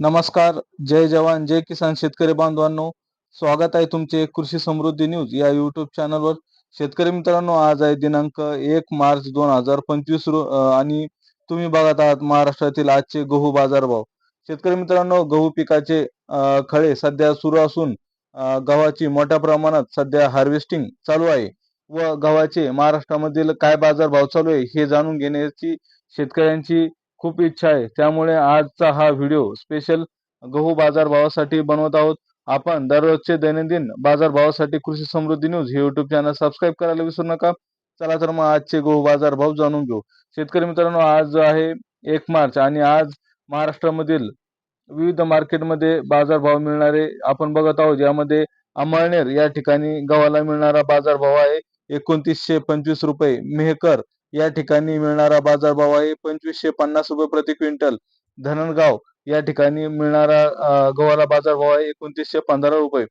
नमस्कार जय जवान जय किसान शेतकरी बांधवांनो. स्वागत आहे तुमचे कृषी समृद्धी न्यूज या युट्यूब चॅनलवर शेतकरी मित्रांनो आज आहे दिनांक एक मार्च दोन हजार पंचवीस आणि तुम्ही बघत आहात महाराष्ट्रातील आजचे गहू बाजारभाव. शेतकरी मित्रांनो गहू पिकाचे खळे सध्या सुरू असून गव्हाची मोठ्या प्रमाणात सध्या हार्वेस्टिंग चालू आहे. व गव्हाचे महाराष्ट्रामधील काय बाजारभाव चालू आहे हे जाणून घेण्याची शेतकऱ्यांची खूप इच्छा आहे. त्यामुळे आजचा हा व्हिडिओ स्पेशल गहू बाजारभावासाठी बनवत आहोत. आपण दररोजचे दैनंदिन बाजारभावासाठी कृषी समृद्धी न्यूज हे युट्यूब चॅनल सबस्क्राईब करायला विसरू नका. चला तर मग आजचे गहू बाजारभाव जाणून घेऊ. शेतकरी मित्रांनो आज आहे एक मार्च आणि आज महाराष्ट्रामधील विविध मार्केटमध्ये बाजारभाव मिळणारे आपण बघत आहोत. यामध्ये अमळनेर या ठिकाणी गव्हाला मिळणारा बाजारभाव आहे. एकोणतीसशे पंचवीस रुपये मेहकर या ठिकाणी मिळणारा बाजारभाव आहे पंचवीसशे पन्नास रुपये प्रति क्विंटल. धनणगाव या ठिकाणी मिळणारा गव्हाला बाजारभाव आहे एकोणतीसशे पंधरा रुपये.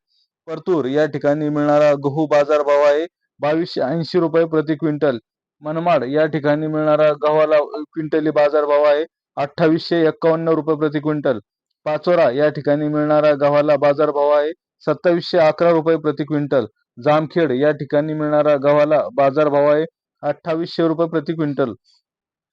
परतूर या ठिकाणी मिळणारा गहू बाजारभाव आहे बावीसशे ऐंशी रुपये प्रति क्विंटल. मनमाड या ठिकाणी मिळणारा गव्हाला क्विंटली बाजारभाव आहे अठ्ठावीसशे एक्कावन्न रुपये प्रति क्विंटल. पाचोरा या ठिकाणी मिळणारा गव्हाला बाजारभाव आहे सत्तावीसशे अकरा रुपये प्रति क्विंटल. जामखेड या ठिकाणी मिळणारा गव्हाला बाजारभाव आहे अठ्ठावीसशे रुपये प्रति क्विंटल.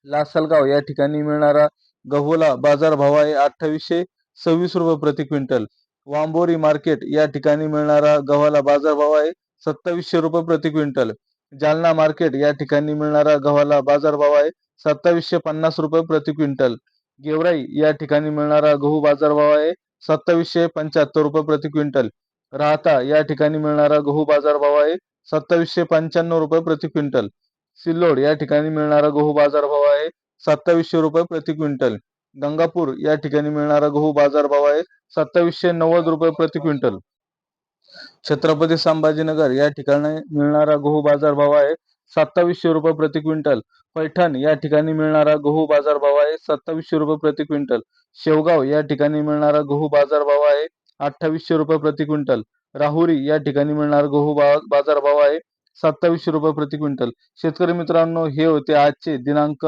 लासलगाव या ठिकाणी मिळणारा गहूला बाजारभाव आहे अठ्ठावीसशे सव्वीस रुपये प्रति क्विंटल. वांबोरी मार्केट या ठिकाणी मिळणारा गव्हाला बाजारभाव आहे सत्तावीसशे रुपये प्रति क्विंटल. जालना मार्केट या ठिकाणी मिळणारा गव्हाला बाजारभाव आहे सत्तावीसशे पन्नास रुपये प्रति क्विंटल. गेवराई या ठिकाणी मिळणारा गहू बाजारभाव आहे सत्तावीसशे पंच्याहत्तर रुपये प्रति क्विंटल. राहता या ठिकाणी मिळणारा गहू बाजारभाव आहे सत्तावीसशे पंच्याण्णव रुपये प्रति क्विंटल. सिल्लोड या ठिकाणी मिळणारा गहू बाजारभाव आहे सत्तावीसशे रुपये प्रति क्विंटल. गंगापूर या ठिकाणी मिळणारा गहू बाजारभाव आहे सत्तावीसशे नव्वद रुपये प्रति क्विंटल. छत्रपती संभाजीनगर या ठिकाणी मिळणारा गहू बाजारभाव आहे सत्तावीसशे रुपये प्रति क्विंटल. पैठण या ठिकाणी मिळणारा गहू बाजारभाव आहे सत्तावीसशे रुपये प्रति क्विंटल. शेवगाव या ठिकाणी मिळणारा गहू बाजारभाव आहे अठ्ठावीसशे रुपये प्रति क्विंटल. राहुरी या ठिकाणी मिळणारा गहू बाजारभाव आहे सत्तावीसशे रुपये प्रति क्विंटल. शेतकरी मित्रांनो हे होते आजचे दिनांक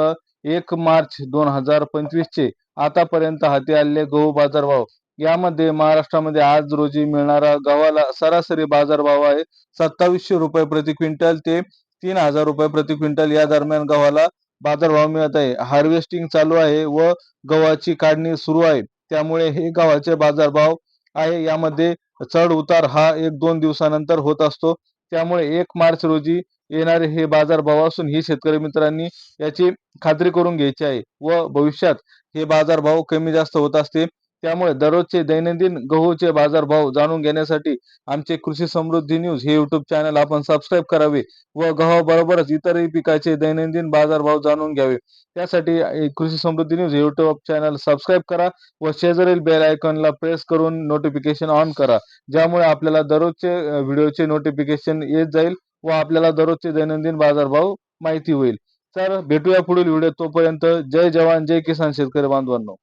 एक मार्च दोन हजार पंचवीसचे. आतापर्यंत हाती आलेले गहू बाजारभाव. यामध्ये महाराष्ट्रामध्ये आज रोजी मिळणारा गव्हाला सरासरी बाजारभाव आहे सत्तावीसशे रुपये प्रति क्विंटल ते तीन हजार रुपये प्रति क्विंटल. या दरम्यान गव्हाला बाजारभाव मिळत आहे. हार्वेस्टिंग चालू आहे व गव्हाची काढणी सुरू आहे. त्यामुळे हे गव्हाचे बाजारभाव आहे. यामध्ये चढ उतार हा एक दोन दिवसानंतर होत असतो. त्यामुळे एक मार्च रोजी येणारे हे बाजारभाव असून ही शेतकरी मित्रांनी याची खात्री करून घ्यायची आहे व भविष्यात हे बाजारभाव कमी जास्त होत असते त्यामुळे दररोजचे दैनंदिन गहूचे बाजारभाव जाणून घेण्यासाठी आमचे कृषी समृद्धी न्यूज हे युट्यूब चॅनल आपण सबस्क्राईब करावे व गव्हाबरोबरच इतरही पिकाचे दैनंदिन बाजारभाव जाणून घ्यावे. त्यासाठी Krishi Samruddhi news YouTube channel subscribe करा व शेजारील बेल आयकॉनला प्रेस करून नोटिफिकेशन ऑन करा. ज्यामुळे आपल्याला दररोजचे व्हिडिओचे नोटिफिकेशन येत जाईल व आपल्याला दररोजचे दैनंदिन बाजारभाव माहिती होईल. तर भेटूया पुढील व्हिडिओ तोपर्यंत. जय जवान जय किसान शेतकरी बांधवांनो.